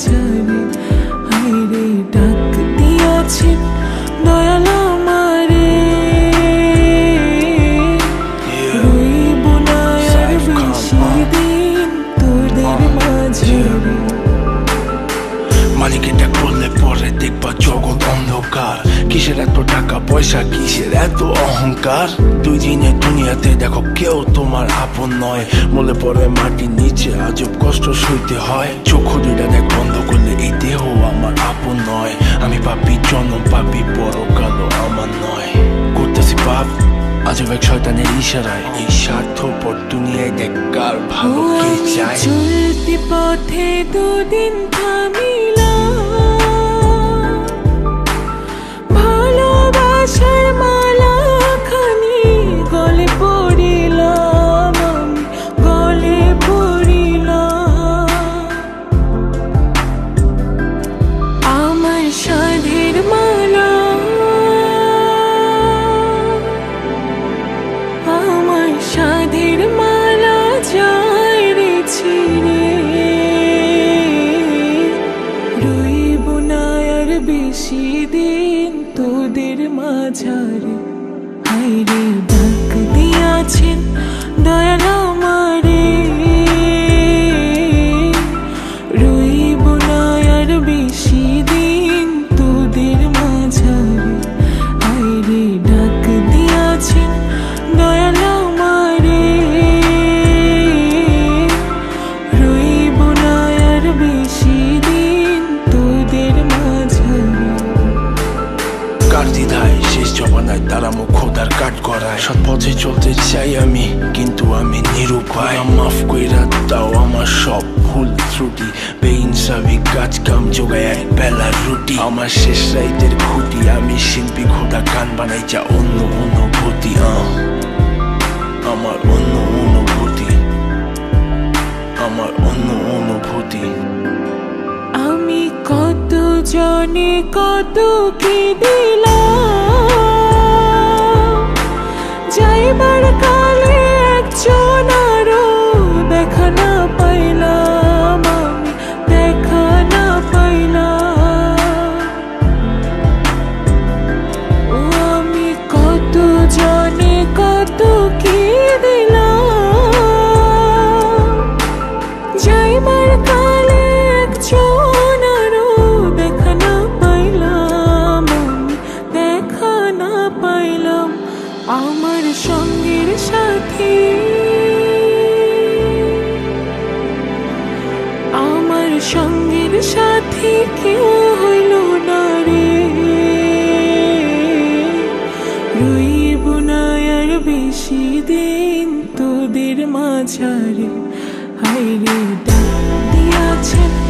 মাঝারে হাইরে ডাক দিয়াছেন দয়াল আমারে। রইব না আর বেশি দিন তোদের মাঝে। মালিক এটা করলে পরে দেখবা জগৎ অন্ধকার। কিসের এত টাকা? পয়সা কিসের? এত অহংকার? দুই দিনের দুনিয়াতে দেখো কেউ তোমার আপন নয়। বলে পরে মাটির নিচে আজব কষ্ট সইতে হয়। চক্ষু দুইটা দেখ বন্ধ করলে এই দেহ আমার আপন নয়। আমি পাপি জন্ম পাপি বড় কালো আমার নয়। করতেছি পাপ আজব এক শয়তানের ইশারায়। এই স্বার্থপর দুনিয়ায় দেখ কার ভালো কে চায়। চলতি পথে দুদিন থামিলাম সাধের মালা। আমার সাধের মালা যায় রে ছিঁড়ে। রইব আর বেশি দিন তোদের মাঝারে। হাইরে ডাক দিয়াছেন দয়াল জমানায় তারা মুখ খোদার কাট করায়। সৎ পথে চলতে চাই আমি, কিন্তু আমি নিরুপায়। মাফ কইরা দাও আমার সব ভুল ত্রুটি। বেইনসাবি কাজ কাম যোগায় এক বেলার রুটি। আমার শেষ রাইতের খুঁটি, আমি শিল্পী খোদা গান বানাই যা অন্য অনুভূতি। আমার অন্য অনুভূতি। আমার অন্য অনুভূতি। আমি কত জনে কত কি দিলাম? সাথী কেউ না রে। রইব বেশি দিন তোদের মাঝারে। হাইরে ডাক দিয়াছেন